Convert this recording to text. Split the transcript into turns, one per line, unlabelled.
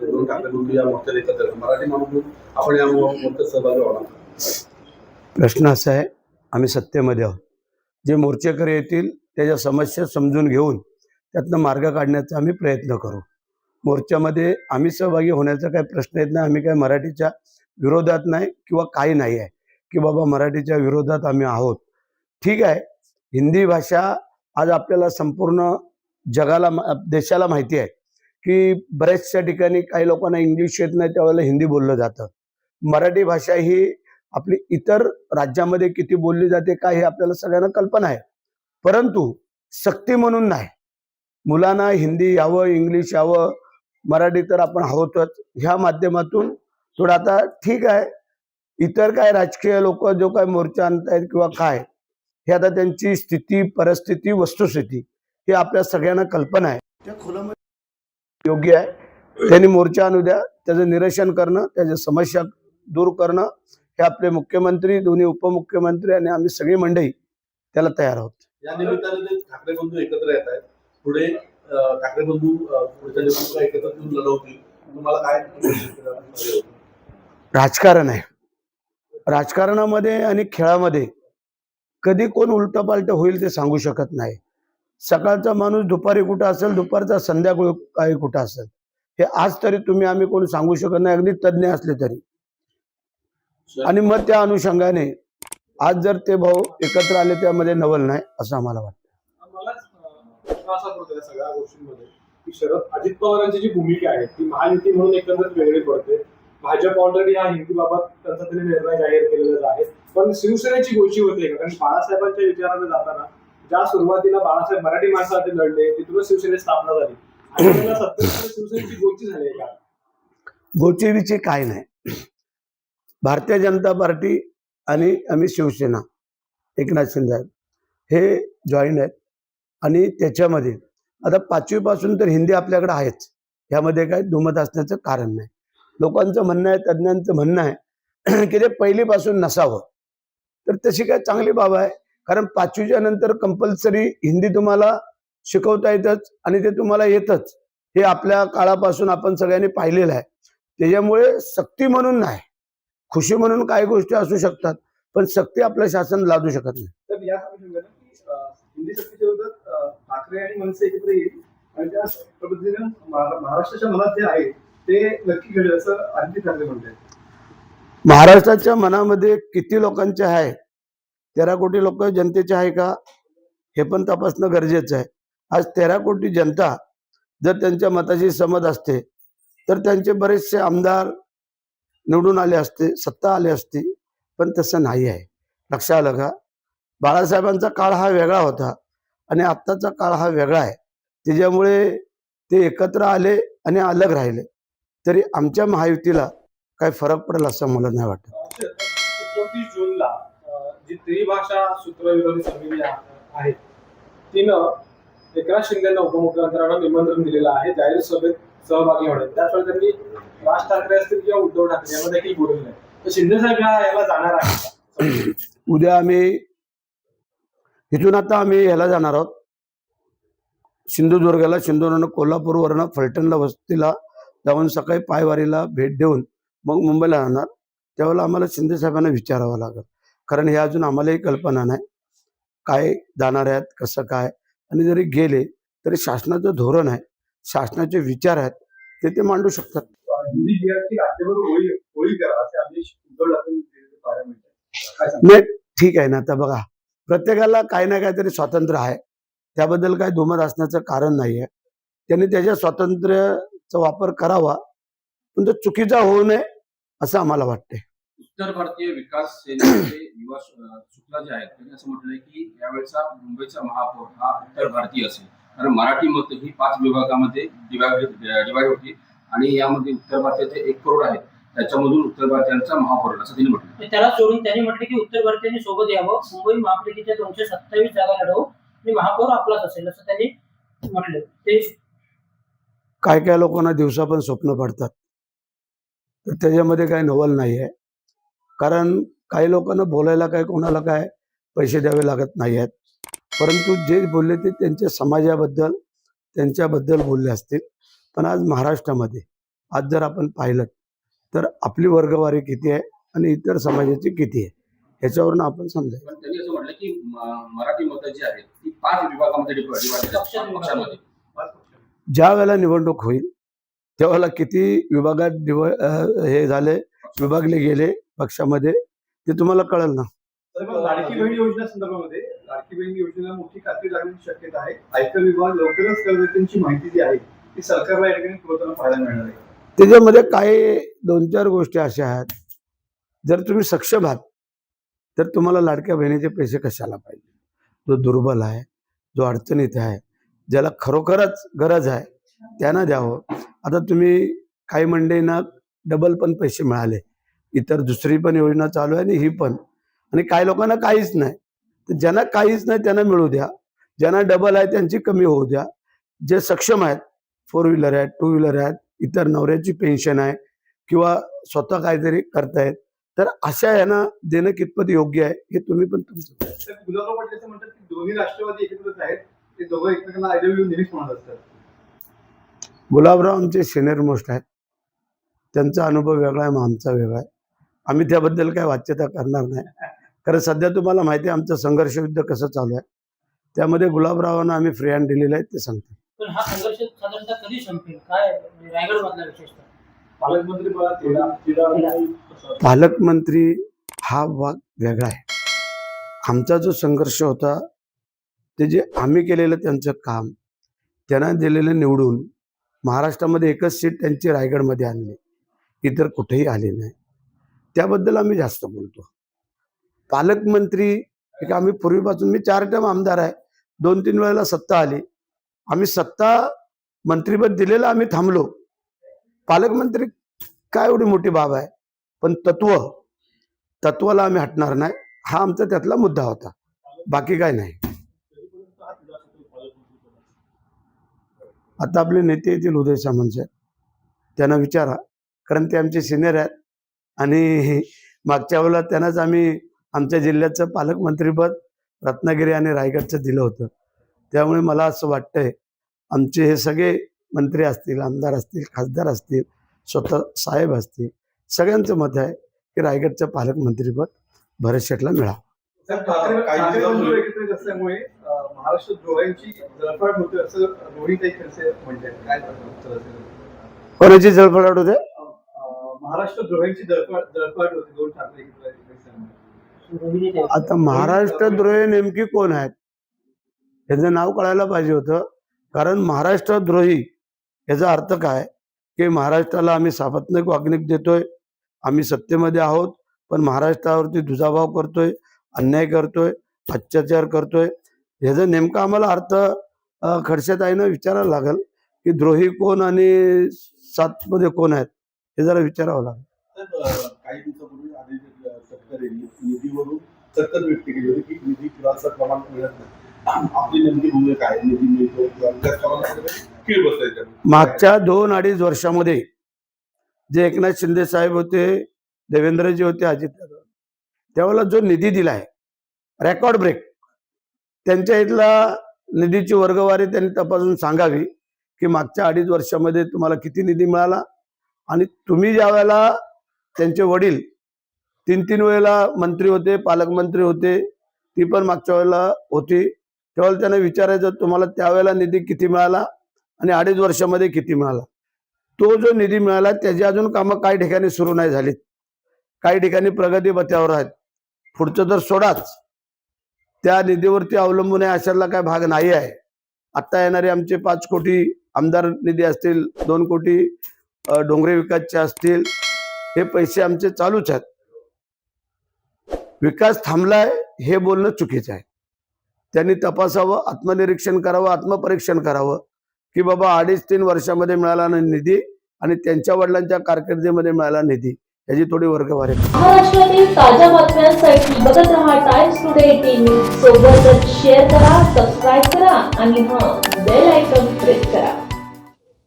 दोन या मोर्चात एकत्र मराठी माणूस आपण या मोर्चात सहभागी होणार.
प्रश्न असा आहे आम्ही सत्तेमध्ये आहोत. जे मोर्चेकरी येतील त्याच्या समस्या समजून घेऊन त्यातनं मार्ग काढण्याचा आम्ही प्रयत्न करू. मोर्चामध्ये आम्ही सहभागी होण्याचा काही प्रश्न येत नाही आम्ही काही मराठीच्या विरोधात नाही किंवा काही नाही आहे की बाबा मराठीच्या विरोधात आम्ही आहोत. ठीक आहे हिंदी भाषा आज आपल्याला संपूर्ण जगाला देशाला माहिती आहे. की बऱ्याचशा ठिकाणी काही लोकांना इंग्लिश येत नाही त्यावेळेला हिंदी बोललं जातं. मराठी भाषा ही आपली इतर राज्यामध्ये किती बोलली जाते काय हे आपल्याला सगळ्यांना कल्पना आहे. परंतु सक्ती म्हणून नाही. मुलांना हिंदी यावं इंग्लिश यावं मराठी तर आपण आहोतच. ह्या माध्यमातून थोडं आता ठीक आहे. इतर काय राजकीय लोक जो काय मोर्चा आणतायत किंवा काय हे आता त्यांची स्थिती परिस्थिती वस्तुस्थिती हे आपल्या सगळ्यांना कल्पना आहे. त्या खोलामध्ये योग्य आहे. त्यांनी मोर्चा आणू द्या. त्याचं निरसन करणं त्याच्या समस्या दूर करणं हे आपले मुख्यमंत्री दोन्ही उपमुख्यमंत्री आणि आम्ही सगळी मंडळी त्याला तयार आहोत.
या निमित्ताने ठाकरे बंधू एकत्र येत आहेत. पुढे ठाकरे बंधू एकत्र लढवतील. तुम्हाला काय
राजकारण आहे. राजकारणामध्ये आणि खेळामध्ये कधी कोण उलट पालट होईल ते सांगू शकत नाही. सकाळचा माणूस दुपारी कुठं असेल दुपारचा संध्याकाळी कुठं असेल. हे आज तरी तुम्ही आम्ही कोण सांगू शकत नाही अगदी तज्ज्ञ असले तरी. आणि मग त्या अनुषंगाने आज जर ते भाऊ एकत्र आले त्यामध्ये नवल नाही असं आम्हाला वाटतं.
सगळ्या गोष्टींमध्ये की शरद अजित पवारांची जी भूमिका आहे ती महायुती म्हणून एकंदरीत वेगळी पडते. भाजप ऑलरेडी हा हिंदीबाबत त्यांचा तरी निर्णय जाहीर केलेला आहे. पण शिवसेनेची गोष्टी होते कारण बाळासाहेबांच्या विचाराने जाताना ज्या सुरुवातीला बाळासाहेब मराठी माणसासाठी लढले तिथूनच शिवसेनेची स्थापना झाली. शिवसेनेची झाली का?
काय नाही. भारतीय जनता पार्टी आणि आम्ही शिवसेना एकनाथ शिंदे हे जॉईंट आहेत. आणि त्याच्यामध्ये आता पाचवीपासून तर हिंदी आपल्याकडे आहेच. यामध्ये काही दुमत असण्याचं कारण नाही. लोकांचं म्हणणं आहे तज्ज्ञांचं म्हणणं आहे की ते पहिलीपासून नसावं. तर तशी काय चांगली बाब आहे. कारण पाचवीच्या नंतर कंपल्सरी हिंदी तुम्हाला शिकवता येतच आणि ते तुम्हाला येतच. हे आपल्या काळापासून आपण सगळ्यांनी पाहिलेलं आहे. त्याच्यामुळे सक्ती म्हणून नाही. खुशी म्हणून काही गोष्टी असू शकतात पण सक्ती आपलं शासन लादू शकत नाही.
ठाकरे आणि मनसे एकत्र येईल आणि त्या पद्धतीने महाराष्ट्राच्या मनात जे आहे ते नक्की घडेल असं आदित्य ठाकरे म्हणतात
महाराष्ट्राच्या मनामध्ये किती लोकांचे आहे तेरा कोटी लोक जनतेचे आहे का? हे पण तपासणं गरजेचं आहे. आज तेरा कोटी जनता जर त्यांच्या मताशी समज असते तर त्यांचे बरेचसे आमदार निवडून आले असते सत्ता आली असते पण तसं नाही आहे. लक्षात आलं का बाळासाहेबांचा काळ हा वेगळा होता आणि आत्ताचा काळ हा वेगळा आहे. त्याच्यामुळे ते एकत्र आले आणि अलग राहिले. तरी आमच्या महायुतीला काही फरक पडेल असं मला नाही वाटत.
त्रिभाषा सूत्रविरोधी समिती आहे तिनं एकनाथ शिंदेना उपमुख्यमंत्र्यांना निमंत्रण दिलेलं आहे. जाहीर सभेत सहभागी होण्यात त्याचवेळी त्यांनी राज ठाकरे असतील किंवा उद्धव ठाकरे यांना देखील बोलून तर शिंदे साहेब ह्या याला जाणार आहे
उद्या आम्ही इथून आता आम्ही याला जाणार आहोत. सिंधुदुर्गाला सिंधुदुर्ग कोल्हापूरवरनं फलटणला वस्तीला जाऊन सकाळी पायवारीला भेट देऊन मग मुंबईला राहणार त्यावेळेला आम्हाला शिंदे साहेबांना विचारावं लागेल. कारण हे अजून आम्हालाही कल्पना नाही. काय जाणार आहेत कसं काय? आणि जरी गेले तरी शासनाचं धोरण आहे. शासनाचे विचार आहेत ते ते मांडू शकतात? नाही ठीक आहे ना. आता बघा प्रत्येकाला काही ना काहीतरी स्वातंत्र्य आहे. त्याबद्दल काही दुमत असण्याचं कारण नाही आहे त्यांनी त्याच्या स्वातंत्र्याचा वापर करावा पण तो चुकीचा होऊ नये असं आम्हाला वाटतंय.
उत्तर भारतीय विकास सेनेचे युवा शुक्ला जे आहेत त्यांनी असं म्हटलंय की यावेळेचा मुंबईचा महापौर हा उत्तर भारतीय असेल. कारण मराठी मत ही पाच विभागामध्ये डिवाइड डिवाइड होती आणि यामध्ये उत्तर भारताचे एक करोड आहेत. त्याच्यामधून उत्तर भारतीयांचा महापौर असं त्यांनी म्हटलं
त्याला सोडून त्यांनी म्हटले की उत्तर भारतीयांनी सोबत यावं. मुंबई महापालिकेच्या दोनशे सत्तावीस जागा लढवू आणि महापौर आपलाच असेल असं त्यांनी म्हटलं ते
काय काय लोकांना दिवसा पण स्वप्न पडतात. तर त्याच्यामध्ये काही नवल नाही आहे कारण काही लोकांना बोलायला काय कोणाला काय पैसे द्यावे लागत नाही आहेत परंतु जे बोलले ते त्यांच्या समाजाबद्दल त्यांच्याबद्दल बोलले असतील. पण आज महाराष्ट्रामध्ये आज जर आपण पाहिलं तर आपली वर्गवारी किती आहे आणि इतर समाजाची किती आहे ह्याच्यावरून आपण समजायचं.
पण त्यांनी असं म्हटलं की म- मराठी मतं जी आहेत ती पाच विभागामध्ये डिवाइड
पक्षात
आहेत. पक्षामध्ये.
पाच पक्ष.
ज्या वेळेला निवडणूक होईल त्यावेळेला किती विभागात हे झाले विभागले गेले पक्षामध्ये ते तुम्हाला कळेल ना.
लाडकी बहीण योजना संदर्भामध्ये लाडकी बहीण योजनेला मोठी खात्री लागण्याची शक्यता आहे. आयकर विभाग लवकरच करदात्यांची माहिती जी आहे ती सरकारला या ठिकाणी पुरवताना पाहायला मिळणार आहे.
त्याच्यामध्ये काही दोन चार गोष्टी अशा आहेत. जर तुम्ही सक्षम आहात तर तुम्हाला लाडक्या बहिणीचे पैसे कशाला पाहिजे? जो दुर्बल आहे जो अडचणीत आहे ज्याला खरोखरच गरज आहे त्यांना द्यावं. आता तुम्ही काही मंडळींना डबल पण पैसे मिळाले. इतर दुसरी पण योजना चालू आहे आणि ही पण. आणि काही लोकांना काहीच नाही. तर ज्यांना काहीच नाही त्यांना मिळू द्या. ज्यांना डबल आहे त्यांची कमी होऊ द्या. जे सक्षम आहेत फोर व्हीलर आहेत टू व्हीलर आहेत इतर नवऱ्याची पेन्शन आहे किंवा स्वतः काहीतरी करतायत तर अशा यांना देणं कितपत योग्य आहे हे तुम्ही पण तुमचं
राष्ट्रवादी एकत्रच आहेत. ते दोघं एकमेकांना
गुलाबराव आमचे सिनियर मोस्ट आहेत. त्यांचा अनुभव वेगळा आहे मग आमचा वेगळा आहे. आम्ही त्याबद्दल काय वाच्यता करणार नाही. कारण सध्या तुम्हाला माहिती आहे आमचं संघर्ष युद्ध कसं चालू आहे? त्यामध्ये गुलाबरावांना आम्ही फ्री हँड दिलेलं आहे ते सांगतो.
पण हा संघर्ष साधारणतः कधी संपेल? काय रायगड मधला विशेषतः?
पालकमंत्री पदात तिला तिला
पालकमंत्री हा भाग वेगळा आहे. आमचा जो संघर्ष होता ते जे आम्ही केलेलं त्यांचं काम त्यांना दिलेलं निवडून महाराष्ट्रामध्ये एकच सीट त्यांची रायगडमध्ये आणली. इतर कुठेही आले नाही. त्याबद्दल आम्ही जास्त बोलतो. पालकमंत्री एक आम्ही पूर्वीपासून मी चार टर्म आमदार आहे. दोन तीन वेळेला सत्ता आली. आम्ही सत्ता मंत्रीपद दिलेलं आम्ही थांबलो. पालकमंत्री काय एवढी मोठी बाब आहे? पण तत्व तत्वाला आम्ही हटणार नाही. हा आमचा त्यातला मुद्दा होता. बाकी काय नाही. आता आपले नेते येतील उदय सामंत साहेब. त्यांना विचारा. कारण ते आमचे सिनियर आहेत. आणि मागच्या वेळेला त्यांनाच आम्ही आमच्या जिल्ह्याचं पालकमंत्रीपद रत्नागिरी आणि रायगडचं दिलं होतं. त्यामुळे मला असं वाटतंय आमचे हे सगळे मंत्री असतील आमदार असतील खासदार असतील स्वतः साहेब असतील सगळ्यांचं मत आहे की रायगडचं पालकमंत्रीपद भरत शेटला मिळावं.
असेल?
कोणाची जळफळाट होते?
महाराष्ट्र द्रोहांची दळपाट होती दोन ठाकरे
आता महाराष्ट्र द्रोही नेमकी कोण आहेत? याचं नाव कळायला पाहिजे होतं. कारण महाराष्ट्र द्रोही याचा अर्थ काय? की महाराष्ट्राला आम्ही सापत्निक वागणूक देतोय आम्ही सत्तेमध्ये आहोत पण महाराष्ट्रावरती दुजाभाव करतोय अन्याय करतोय अत्याचार करतोय. ह्याचा नेमका आम्हाला अर्थ अं, खडसेताईनं विचारायला लागेल की द्रोही कोण आणि सातमध्ये कोण आहेत? हे जरा विचारावं लागेल.
काही दिवसापूर्वी तटकरे निधीवरून तक्कल व्यक्त केली होती की निधी प्रमाण मिळत नाही. आपली नेमकी भूमिका निधी मिळतो
मागच्या दोन अडीच वर्षामध्ये जे एकनाथ शिंदे साहेब होते देवेंद्रजी होते अजित त्यावेळेला जो निधी दिलाय रेकॉर्ड ब्रेक त्यांच्या इथला निधीची वर्गवारी त्यांनी तपासून सांगावी की मागच्या अडीच वर्षामध्ये तुम्हाला किती निधी मिळाला? आणि तुम्ही ज्या वेळेला त्यांचे वडील तीन तीन वेळेला मंत्री होते पालकमंत्री होते ती पण मागच्या वेळेला होती त्यावेळेला त्यांना विचारायचं तुम्हाला त्यावेळेला निधी किती मिळाला आणि अडीच वर्षामध्ये किती मिळाला? तो जो निधी मिळाला त्याची अजून कामं काही ठिकाणी सुरू नाही झालीत. काही ठिकाणी प्रगती पथ्यावर आहेत. पुढचं तर सोडाच. त्या निधीवरती अवलंबून आहे अशाला काय भाग नाही आहे. आत्ता येणारे आमचे पाच कोटी आमदार निधी असतील दोन कोटी डोंगरे विकासचे असतील हे पैसे आमचे चालूच आहेत. विकास थांबलाय हे बोलणं चुकीचं आहे. त्यांनी तपासावं आत्मनिरीक्षण करावं आत्मपरीक्षण करावं की बाबा अडीच तीन वर्षामध्ये मिळाला निधी आणि त्यांच्या वडिलांच्या कारकिर्दीमध्ये मिळाला निधी. याची थोडी वर्गवारी.
महाराष्ट्रातील ताज्या बातम्यांसाठी बघत राहा टाइम्स टुडे टीव्ही सोबतच शेअर करा सबस्क्राईब करा आणि हा बेल आयकॉन प्रेस करा.